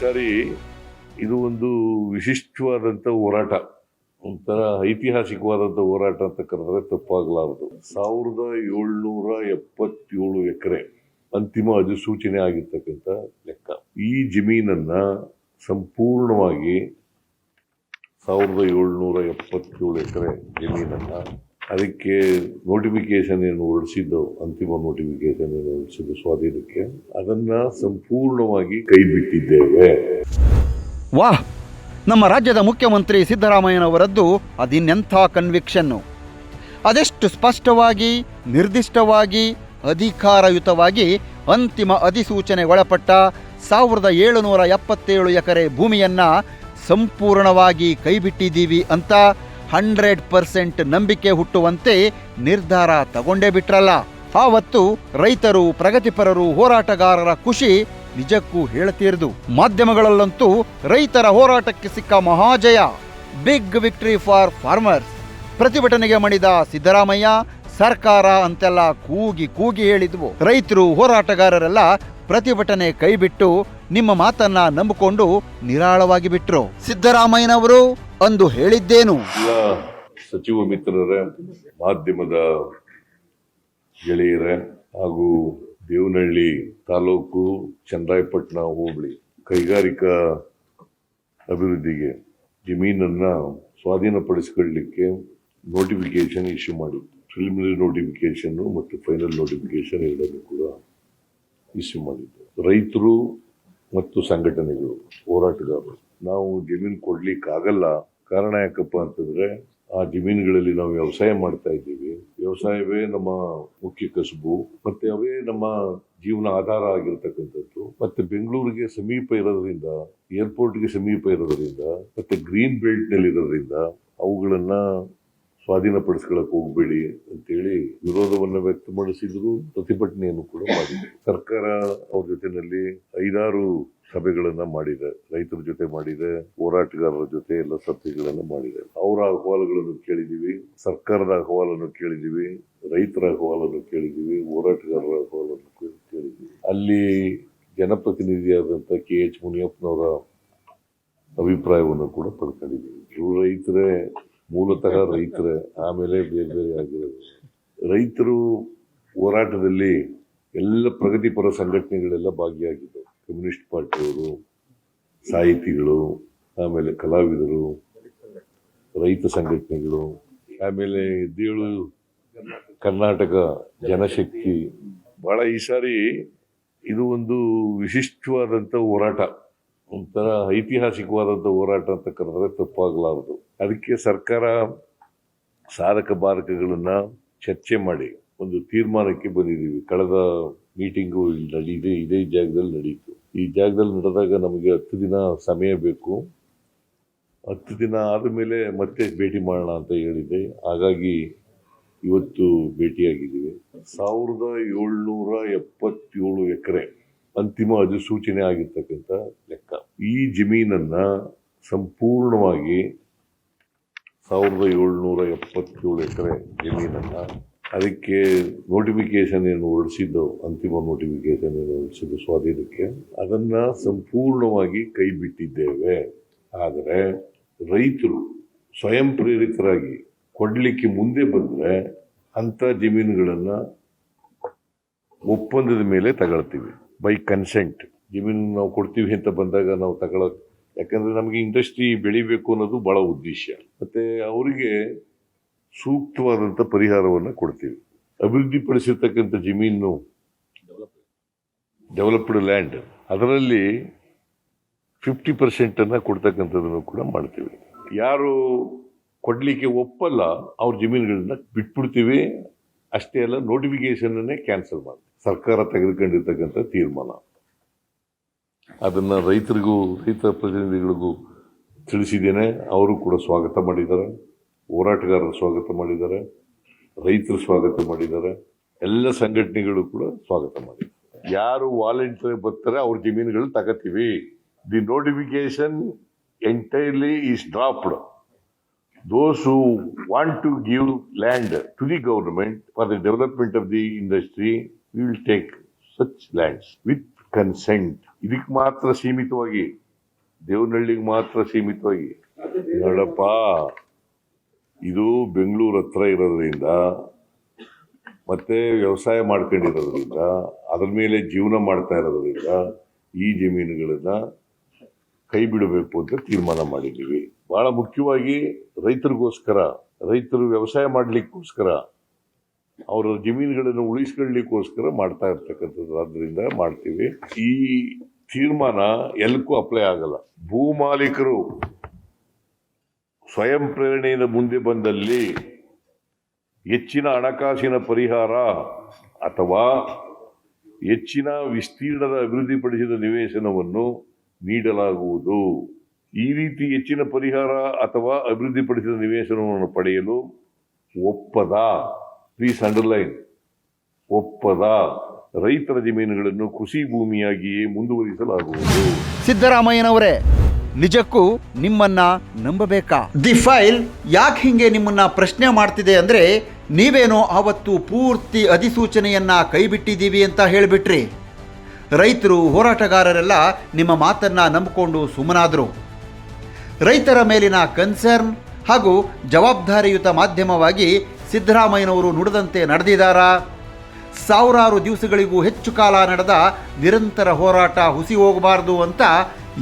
ಸಾರಿ ಇದು ಒಂದು ವಿಶಿಷ್ಟವಾದಂಥ ಹೋರಾಟ. ಒಂಥರ ಐತಿಹಾಸಿಕವಾದಂಥ ಹೋರಾಟ ಅಂತ ಕರೆದ್ರೆ ತಪ್ಪಾಗಲಾರದು. ಸಾವಿರದ ಏಳ್ನೂರ ಎಪ್ಪತ್ತೇಳು ಎಕರೆ ಅಂತಿಮ ಅಧಿಸೂಚನೆ ಆಗಿರ್ತಕ್ಕಂಥ ಲೆಕ್ಕ. ಈ ಜಮೀನನ್ನು ಸಂಪೂರ್ಣವಾಗಿ ಸಾವಿರದ ಏಳ್ನೂರ ಎಪ್ಪತ್ತೇಳು ಎಕರೆ ಜಮೀನನ್ನ ಅದಕ್ಕೆ ನೋಟಿಫಿಕೇಶನ್ ಏನು ಹೊರಡಿಸಿದ್ದು, ಅಂತಿಮ ನೋಟಿಫಿಕೇಶನ್ ಏನು ಹೊರಡಿಸಿದ್ದು ಸ್ವಾಧೀನಕ್ಕೆ, ಅದನ್ನ ಸಂಪೂರ್ಣವಾಗಿ ಕೈ ಬಿಟ್ಟಿದ್ದೇವೆ ವಾಹ್ ನಮ್ಮ ರಾಜ್ಯದ ಮುಖ್ಯಮಂತ್ರಿ ಸಿದ್ದರಾಮಯ್ಯನವರದ್ದು ಅದಿನ್ನೆಂಥ ಕನ್ವಿಕ್ಷನ್ನು ಅದೆಷ್ಟು ಸ್ಪಷ್ಟವಾಗಿ, ನಿರ್ದಿಷ್ಟವಾಗಿ, ಅಧಿಕಾರಯುತವಾಗಿ ಅಂತಿಮ ಅಧಿಸೂಚನೆ ಒಳಪಟ್ಟ ಸಾವಿರದ ಏಳುನೂರ ಎಪ್ಪತ್ತೇಳು ಎಕರೆ ಭೂಮಿಯನ್ನು ಸಂಪೂರ್ಣವಾಗಿ ಕೈಬಿಟ್ಟಿದ್ದೀವಿ ಅಂತ ಹಂಡ್ರೆಡ್ ಪರ್ಸೆಂಟ್ ನಂಬಿಕೆ ಹುಟ್ಟುವಂತೆ ನಿರ್ಧಾರ ತಗೊಂಡೇ ಬಿಟ್ರಲ್ಲ. ಆವತ್ತು ರೈತರು, ಪ್ರಗತಿಪರರು, ಹೋರಾಟಗಾರರ ಖುಷಿ ನಿಜಕ್ಕೂ ಹೇಳತೀರದು. ಮಾಧ್ಯಮಗಳಲ್ಲಂತೂ ರೈತರ ಹೋರಾಟಕ್ಕೆ ಸಿಕ್ಕ ಮಹಾಜಯ. Big victory for farmers. ಪ್ರತಿಭಟನೆಗೆ ಮಣಿದ ಸಿದ್ದರಾಮಯ್ಯ ಸರ್ಕಾರ ಅಂತೆಲ್ಲ ಕೂಗಿ ಕೂಗಿ ಹೇಳಿದ್ವು. ರೈತರು, ಹೋರಾಟಗಾರರೆಲ್ಲ ಪ್ರತಿಭಟನೆ ಕೈಬಿಟ್ಟು ನಿಮ್ಮ ಮಾತನ್ನ ನಂಬಿಕೊಂಡು ನಿರಾಳವಾಗಿ ಬಿಟ್ರು. ಸಿದ್ದರಾಮಯ್ಯನವರು ಅಂದು ಹೇಳಿದ್ದೇನು? ಸಚಿವ ಮಿತ್ರರೇ, ಮಾಧ್ಯಮದ ಗೆಳೆಯರೇ ಹಾಗೂ ದೇವನಹಳ್ಳಿ ತಾಲೂಕು ಚಂದ್ರಾಯಪಟ್ಟಣ ಹೋಬಳಿ ಕೈಗಾರಿಕಾ ಅಭಿವೃದ್ಧಿಗೆ ಜಮೀನನ್ನ ಸ್ವಾಧೀನಪಡಿಸಿಕೊಳ್ಳಲಿಕ್ಕೆ ನೋಟಿಫಿಕೇಶನ್ ಇಶ್ಯೂ ಮಾಡಿ. ಪ್ರಿಲಿಮಿನರಿ ನೋಟಿಫಿಕೇಶನ್ ಮತ್ತು ಫೈನಲ್ ನೋಟಿಫಿಕೇಶನ್ ಎರಡನ್ನೂ ಕೂಡ ಇಶ್ಯೂ ಮಾಡಿದ್ದೆ. ರೈತರು ಮತ್ತು ಸಂಘಟನೆಗಳು ಹೋರಾಟಗಾರರು. ನಾವು ಜಮೀನು ಕೊಡ್ಲಿಕ್ಕಾಗಲ್ಲ ಕಾರಣ ಯಾಕಪ್ಪ ಅಂತಂದ್ರೆ ಆ ಜಮೀನುಗಳಲ್ಲಿ ನಾವು ವ್ಯವಸಾಯ ಮಾಡ್ತಾ ಇದ್ದೀವಿ. ವ್ಯವಸಾಯವೇ ನಮ್ಮ ಮುಖ್ಯ ಕಸುಬು, ಮತ್ತೆ ಅವೇ ನಮ್ಮ ಜೀವನ ಆಧಾರ ಆಗಿರ್ತಕ್ಕಂಥದ್ದು. ಮತ್ತೆ ಬೆಂಗಳೂರಿಗೆ ಸಮೀಪ ಇರೋದ್ರಿಂದ ಏರ್ಪೋರ್ಟ್ಗೆ ಸಮೀಪ ಇರೋದ್ರಿಂದ, ಮತ್ತೆ ಗ್ರೀನ್ ಬೆಲ್ಟ್ನಲ್ಲಿ ಇರೋದ್ರಿಂದ ಅವುಗಳನ್ನ ಸ್ವಾಧೀನಪಡಿಸ್ಕೊಳಕ್ ಹೋಗ್ಬೇಡಿ ಅಂತೇಳಿ ವಿರೋಧವನ್ನ ವ್ಯಕ್ತಪಡಿಸಿದ್ರು, ಪ್ರತಿಭಟನೆಯನ್ನು ಕೂಡ ಮಾಡಿದ್ರು. ಸರ್ಕಾರ ಅವ್ರ ಜೊತೆನಲ್ಲಿ ಐದಾರು ಸಭೆಗಳನ್ನ ಮಾಡಿದೆ, ರೈತರ ಜೊತೆ ಮಾಡಿದೆ, ಹೋರಾಟಗಾರರ ಜೊತೆ ಎಲ್ಲ ಸಭೆಗಳನ್ನ ಮಾಡಿದೆ. ಅವರ ಅಹವಾಲುಗಳನ್ನು ಕೇಳಿದೀವಿ ಸರ್ಕಾರದ ಅಹವಾಲನ್ನು ಕೇಳಿದೀವಿ ರೈತರ ಅಹವಾಲನ್ನು ಕೇಳಿದೀವಿ ಹೋರಾಟಗಾರರ ಅಹವಾಲನ್ನು ಕೇಳಿದೀವಿ ಅಲ್ಲಿ ಜನಪ್ರತಿನಿಧಿಯಾದಂತ ಕೆ ಎಚ್ ಮುನಿಯಪ್ಪನವರ ಅಭಿಪ್ರಾಯವನ್ನು ಕೂಡ ಪಡ್ಕೊಂಡಿದ್ದೀವಿ. ರೈತರೇ ಮೂಲತಃ ರೈತರೇ ಆಮೇಲೆ ಬೇರೆ ಬೇರೆ ಆಗಿರೋದು. ರೈತರು ಹೋರಾಟದಲ್ಲಿ ಎಲ್ಲ ಪ್ರಗತಿಪರ ಸಂಘಟನೆಗಳೆಲ್ಲ ಭಾಗಿಯಾಗಿದ್ದವು. ಕಮ್ಯುನಿಸ್ಟ್ ಪಾರ್ಟಿಯವರು, ಸಾಹಿತಿಗಳು, ಆಮೇಲೆ ಕಲಾವಿದರು, ರೈತ ಸಂಘಟನೆಗಳು, ಆಮೇಲೆ ಎದ್ದೇಳು ಕರ್ನಾಟಕ ಜನಶಕ್ತಿ. ಬಹಳ ಈ ಸಾರಿ ಇದು ಒಂದು ವಿಶಿಷ್ಟವಾದಂಥ ಹೋರಾಟ. ಒಂಥರ ಐತಿಹಾಸಿಕವಾದಂಥ ಹೋರಾಟ ಅಂತ ಕರೆದ್ರೆ ತಪ್ಪಾಗಲಾರದು. ಅದಕ್ಕೆ ಸರ್ಕಾರ ಸಾಧಕ ಬಾಧಕಗಳನ್ನು ಚರ್ಚೆ ಮಾಡಿ ಒಂದು ತೀರ್ಮಾನಕ್ಕೆ ಬಂದಿದ್ದೀವಿ. ಕಳೆದ ಮೀಟಿಂಗು ಇಲ್ಲಿ ನಡೀದೆ ಇದೇ ಜಾಗದಲ್ಲಿ ನಡೀತು. ಈ ಜಾಗದಲ್ಲಿ ನಡೆದಾಗ ನಮಗೆ ಹತ್ತು ದಿನ ಸಮಯ ಬೇಕು. ಹತ್ತು ದಿನ ಆದಮೇಲೆ ಮತ್ತೆ ಭೇಟಿ ಮಾಡೋಣ ಅಂತ ಹೇಳಿದೆ ಹಾಗಾಗಿ ಇವತ್ತು ಭೇಟಿಯಾಗಿದ್ದೀವಿ. ಸಾವಿರದ ಏಳ್ನೂರ ಎಪ್ಪತ್ತೇಳು ಎಕರೆ ಅಂತಿಮ ಅಧಿಸೂಚನೆ ಆಗಿರ್ತಕ್ಕಂಥ ಲೆಕ್ಕ. ಈ ಜಮೀನನ್ನ ಸಂಪೂರ್ಣವಾಗಿ ಸಾವಿರದ ಏಳ್ನೂರ ಎಪ್ಪತ್ತೇಳು ಎಕರೆ ಜಮೀನನ್ನ ಅದಕ್ಕೆ ನೋಟಿಫಿಕೇಶನ್ ಏನು ಹೊರಡಿಸಿದ್ದು, ಅಂತಿಮ ನೋಟಿಫಿಕೇಶನ್ ಏನು ಹೊರಡಿಸಿದ್ದು ಸ್ವಾಧೀನಕ್ಕೆ ಅದನ್ನ ಸಂಪೂರ್ಣವಾಗಿ ಕೈ ಬಿಟ್ಟಿದ್ದೇವೆ. ಆದರೆ ರೈತರು ಸ್ವಯಂ ಪ್ರೇರಿತರಾಗಿ ಕೊಡ್ಲಿಕ್ಕೆ ಮುಂದೆ ಬಂದ್ರೆ ಅಂತ ಜಮೀನುಗಳನ್ನ ಒಪ್ಪಂದದ ಮೇಲೆ ತಗೊಳ್ತೀವಿ. ಬೈ ಕನ್ಸೆಂಟ್ ಜಮೀನು ನಾವು ಕೊಡ್ತೀವಿ ಅಂತ ಬಂದಾಗ ನಾವು ತಗೊಳ್ಳೋದು ಯಾಕಂದರೆ ನಮಗೆ ಇಂಡಸ್ಟ್ರಿ ಬೆಳಿಬೇಕು ಅನ್ನೋದು ಭಾಳ ಉದ್ದೇಶ. ಮತ್ತು ಅವರಿಗೆ ಸೂಕ್ತವಾದಂಥ ಪರಿಹಾರವನ್ನು ಕೊಡ್ತೀವಿ. ಅಭಿವೃದ್ಧಿಪಡಿಸಿರ್ತಕ್ಕಂಥ ಜಮೀನು ಡೆವಲಪ್ಡ್ ಲ್ಯಾಂಡ್ ಅದರಲ್ಲಿ ಫಿಫ್ಟಿ ಪರ್ಸೆಂಟನ್ನು ಕೊಡ್ತಕ್ಕಂಥದ್ದನ್ನು ಕೂಡ ಮಾಡ್ತೀವಿ. ಯಾರು ಕೊಡಲಿಕ್ಕೆ ಒಪ್ಪಲ್ಲ, ಅವ್ರ ಜಮೀನುಗಳನ್ನ ಬಿಟ್ಬಿಡ್ತೀವಿ. ಅಷ್ಟೇ ಅಲ್ಲ ನೋಟಿಫಿಕೇಶನ್ ಅನ್ನೇ ಕ್ಯಾನ್ಸಲ್ ಮಾಡಿ ಸರ್ಕಾರ ತೆಗೆದುಕೊಂಡಿರ್ತಕ್ಕಂಥ ತೀರ್ಮಾನ. ಅದನ್ನು ರೈತರಿಗೂ ರೈತ ಪ್ರತಿನಿಧಿಗಳಿಗೂ ತಿಳಿಸಿದ್ದೇನೆ. ಅವರು ಕೂಡ ಸ್ವಾಗತ ಮಾಡಿದ್ದಾರೆ. ಹೋರಾಟಗಾರರು ಸ್ವಾಗತ ಮಾಡಿದ್ದಾರೆ. ರೈತರು ಸ್ವಾಗತ ಮಾಡಿದ್ದಾರೆ. ಎಲ್ಲ ಸಂಘಟನೆಗಳು ಕೂಡ ಸ್ವಾಗತ ಮಾಡಿದ್ದಾರೆ. ಯಾರು ವಾಲಂಟಿಯರ್ ಬರ್ತಾರೆ ಅವ್ರ ಜಮೀನುಗಳು ತಗೋತೀವಿ. The notification entirely is dropped those who want to give land to the government for the development of the industry, we will take such lands with consent ಇದಕ್ಕೆ ಮಾತ್ರ ಸೀಮಿತವಾಗಿ, ದೇವನಹಳ್ಳಿಗೆ ಮಾತ್ರ ಸೀಮಿತವಾಗಿ. ನೋಡಪ್ಪ, ಇದು ಬೆಂಗಳೂರು ಹತ್ರ ಇರೋದ್ರಿಂದ, ಮತ್ತೆ ವ್ಯವಸಾಯ ಮಾಡ್ಕೊಂಡಿರೋದ್ರಿಂದ, ಅದ್ರ ಮೇಲೆ ಜೀವನ ಮಾಡ್ತಾ ಇರೋದ್ರಿಂದ, ಈ ಜಮೀನುಗಳನ್ನ ಕೈ ಬಿಡಬೇಕು ಅಂತ ತೀರ್ಮಾನ ಮಾಡಿದ್ದೀವಿ. ಬಹಳ ಮುಖ್ಯವಾಗಿ ರೈತರಿಗೋಸ್ಕರ, ರೈತರು ವ್ಯವಸಾಯ ಮಾಡ್ಲಿಕ್ಕೋಸ್ಕರ ಅವರ ಜಮೀನುಗಳನ್ನು ಉಳಿಸ್ಕೊಳ್ಳಿಕ್ಕೋಸ್ಕರ ಮಾಡ್ತಾ ಇರ್ತಕ್ಕಂಥದ್ದು. ಆದ್ದರಿಂದ ಮಾಡ್ತೀವಿ. ಈ ತೀರ್ಮಾನ ಎಲ್ಲಕ್ಕೂ ಅಪ್ಲೈ ಆಗಲ್ಲ. ಭೂ ಮಾಲೀಕರು ಸ್ವಯಂ ಪ್ರೇರಣೆಯಿಂದ ಮುಂದೆ ಬಂದಲ್ಲಿ ಹೆಚ್ಚಿನ ಹಣಕಾಸಿನ ಪರಿಹಾರ ಅಥವಾ ಹೆಚ್ಚಿನ ವಿಸ್ತೀರ್ಣದ ಅಭಿವೃದ್ಧಿಪಡಿಸಿದ ನಿವೇಶನವನ್ನು ನೀಡಲಾಗುವುದು. ಈ ರೀತಿ ಹೆಚ್ಚಿನ ಪರಿಹಾರ ಅಥವಾ ಅಭಿವೃದ್ಧಿಪಡಿಸಿದ ನಿವೇಶನವನ್ನು ಪಡೆಯಲು ಒಪ್ಪದ. ಪ್ಲೀಸ್ ಅಂಡರ್ಲೈನ್ ಒಪ್ಪದ. ರೈತರ ಜಮೀನುಗಳನ್ನು ಕೃಷಿ ಭೂಮಿಯಾಗಿಯೇ ಮುಂದುವರಿಸಲಾಗುವುದು. ಸಿದ್ದರಾಮಯ್ಯನವರೇ ನಿಜಕ್ಕೂ ನಿಮ್ಮನ್ನ ನಂಬಬೇಕಾ? ದಿ ಫೈಲ್ ಯಾಕೆ ಹಿಂಗೆ ನಿಮ್ಮನ್ನ ಪ್ರಶ್ನೆ ಮಾಡ್ತಿದೆ ಅಂದ್ರೆ ನೀವೇನೋ ಆವತ್ತು ಪೂರ್ತಿ ಅಧಿಸೂಚನೆಯನ್ನ ಕೈಬಿಟ್ಟಿದ್ದೀವಿ ಅಂತ ಹೇಳಿಬಿಟ್ರಿ. ರೈತರು ಹೋರಾಟಗಾರರೆಲ್ಲ ನಿಮ್ಮ ಮಾತನ್ನ ನಂಬಿಕೊಂಡು ಸುಮ್ಮನಾದರು. ರೈತರ ಮೇಲಿನ ಕನ್ಸರ್ನ್ ಹಾಗೂ ಜವಾಬ್ದಾರಿಯುತ ಮಾಧ್ಯಮವಾಗಿ ಸಿದ್ದರಾಮಯ್ಯನವರು ನುಡಿದಂತೆ ನಡೆದಿದ್ದಾರಾ? ಸಾವಿರಾರು ದಿವಸಗಳಿಗೂ ಹೆಚ್ಚು ಕಾಲ ನಡೆದ ನಿರಂತರ ಹೋರಾಟ ಹುಸಿ ಹೋಗಬಾರ್ದು ಅಂತ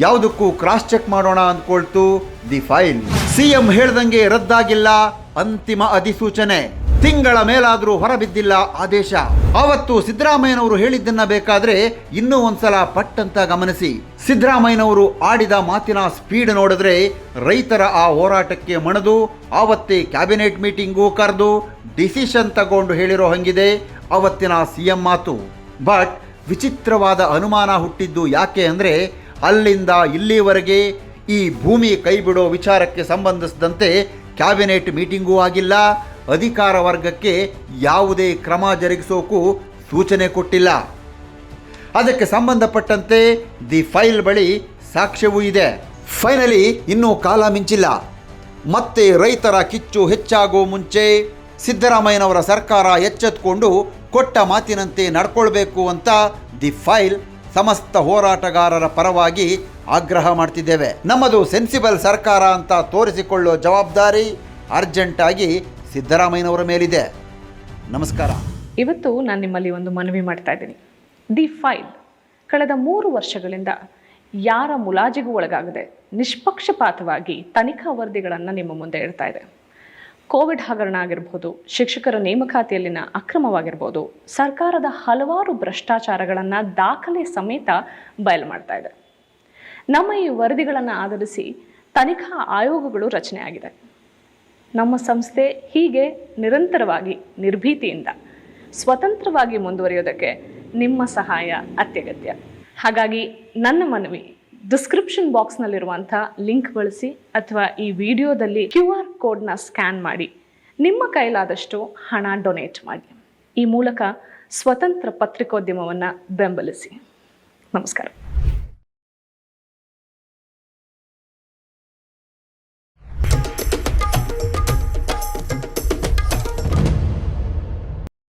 ಯಾವುದಕ್ಕೂ ಕ್ರಾಸ್ ಚೆಕ್ ಮಾಡೋಣ ಅಂದ್ಕೊಳ್ತು ದಿ ಫೈಲ್. ಸಿಎಂ ಹೇಳ್ದಂಗೆ ರದ್ದಾಗಿಲ್ಲ, ಅಂತಿಮ ಅಧಿಸೂಚನೆ. ತಿಂಗಳ ಮೇಲಾದರೂ ಹೊರಬಿದ್ದಿಲ್ಲ ಆದೇಶ. ಆವತ್ತು ಸಿದ್ದರಾಮಯ್ಯನವರು ಹೇಳಿದ್ದನ್ನ ಬೇಕಾದ್ರೆ ಇನ್ನೂ ಒಂದ್ಸಲ ಪಟ್ಟಂತ ಗಮನಿಸಿ. ಸಿದ್ದರಾಮಯ್ಯನವರು ಆಡಿದ ಮಾತಿನ ಸ್ಪೀಡ್ ನೋಡಿದ್ರೆ ರೈತರ ಆ ಹೋರಾಟಕ್ಕೆ ಮಣದು, ಆವತ್ತೇ ಕ್ಯಾಬಿನೆಟ್ ಮೀಟಿಂಗೂ ಕರೆದು ಡಿಸಿಷನ್ ತಗೊಂಡು ಹೇಳಿರೋ ಹಂಗಿದೆ ಅವತ್ತಿನ ಸಿಎಂ ಮಾತು. ಬಟ್ ವಿಚಿತ್ರವಾದ ಅನುಮಾನ ಹುಟ್ಟಿದ್ದು ಯಾಕೆ ಅಂದರೆ ಅಲ್ಲಿಂದ ಇಲ್ಲಿವರೆಗೆ ಈ ಭೂಮಿ ಕೈಬಿಡೋ ವಿಚಾರಕ್ಕೆ ಸಂಬಂಧಿಸಿದಂತೆ ಕ್ಯಾಬಿನೆಟ್ ಮೀಟಿಂಗೂ ಆಗಿಲ್ಲ ಅಧಿಕಾರ ವರ್ಗಕ್ಕೆ ಯಾವುದೇ ಕ್ರಮ ಜರುಗಿಸೋಕು ಸೂಚನೆ ಕೊಟ್ಟಿಲ್ಲ. ಅದಕ್ಕೆ ಸಂಬಂಧಪಟ್ಟಂತೆ ದಿ ಫೈಲ್ ಬಳಿ ಸಾಕ್ಷ್ಯವೂ ಇದೆ. ಫೈನಲಿ ಇನ್ನೂ ಕಾಲ ಮಿಂಚಿಲ್ಲ. ಮತ್ತೆ ರೈತರ ಕಿಚ್ಚು ಹೆಚ್ಚಾಗೋ ಮುಂಚೆ ಸಿದ್ದರಾಮಯ್ಯನವರ ಸರ್ಕಾರ ಎಚ್ಚೆತ್ಕೊಂಡು ಕೊಟ್ಟ ಮಾತಿನಂತೆ ನಡ್ಕೊಳ್ಬೇಕು ಅಂತ ದಿ ಫೈಲ್ ಸಮಸ್ತ ಹೋರಾಟಗಾರರ ಪರವಾಗಿ ಆಗ್ರಹ ಮಾಡ್ತಿದ್ದೇವೆ. ನಮ್ಮದು ಸೆನ್ಸಿಬಲ್ ಸರ್ಕಾರ ಅಂತ ತೋರಿಸಿಕೊಳ್ಳೋ ಜವಾಬ್ದಾರಿ ಅರ್ಜೆಂಟಾಗಿ ಸಿದ್ದರಾಮಯ್ಯನವರ ಮೇಲಿದೆ. ನಮಸ್ಕಾರ. ಇವತ್ತು ನಾನು ನಿಮ್ಮಲ್ಲಿ ಒಂದು ಮನವಿ ಮಾಡ್ತಾ ಇದ್ದೀನಿ. ದಿ ಫೈಲ್ ಕಳೆದ ಮೂರು ವರ್ಷಗಳಿಂದ ಯಾರ ಮುಲಾಜಿಗೂ ಒಳಗಾಗದೆ ನಿಷ್ಪಕ್ಷಪಾತವಾಗಿ ತನಿಖಾ ವರದಿಗಳನ್ನು ನಿಮ್ಮ ಮುಂದೆ ಇಡ್ತಾ ಇದೆ. ಕೋವಿಡ್ ಹಗರಣ ಆಗಿರ್ಬೋದು, ಶಿಕ್ಷಕರ ನೇಮಕಾತಿಯಲ್ಲಿನ ಅಕ್ರಮವಾಗಿರ್ಬೋದು, ಸರ್ಕಾರದ ಹಲವಾರು ಭ್ರಷ್ಟಾಚಾರಗಳನ್ನು ದಾಖಲೆ ಸಮೇತ ಬಯಲು ಮಾಡ್ತಾ ಇದೆ. ನಮ್ಮ ಈ ವರದಿಗಳನ್ನು ಆಧರಿಸಿ ತನಿಖಾ ಆಯೋಗಗಳು ರಚನೆ ಆಗಿದೆ. ನಮ್ಮ ಸಂಸ್ಥೆ ಹೀಗೆ ನಿರಂತರವಾಗಿ ನಿರ್ಭೀತಿಯಿಂದ ಸ್ವತಂತ್ರವಾಗಿ ಮುಂದುವರಿಯೋದಕ್ಕೆ ನಿಮ್ಮ ಸಹಾಯ ಅತ್ಯಗತ್ಯ. ಹಾಗಾಗಿ ನನ್ನ ಮನವಿ ಡಿಸ್ಕ್ರಿಪ್ಷನ್ ಬಾಕ್ಸ್ನಲ್ಲಿರುವಂಥ ಲಿಂಕ್ ಬಳಸಿ ಅಥವಾ ಈ ವಿಡಿಯೋದಲ್ಲಿ ಕ್ಯೂ ಆರ್ ಕೋಡ್ನ ಸ್ಕ್ಯಾನ್ ಮಾಡಿ. ನಿಮ್ಮ ಕೈಲಾದಷ್ಟು ಹಣ ಡೊನೇಟ್ ಮಾಡಿ. ಈ ಮೂಲಕ ಸ್ವತಂತ್ರ ಪತ್ರಿಕೋದ್ಯಮವನ್ನು ಬೆಂಬಲಿಸಿ. ನಮಸ್ಕಾರ.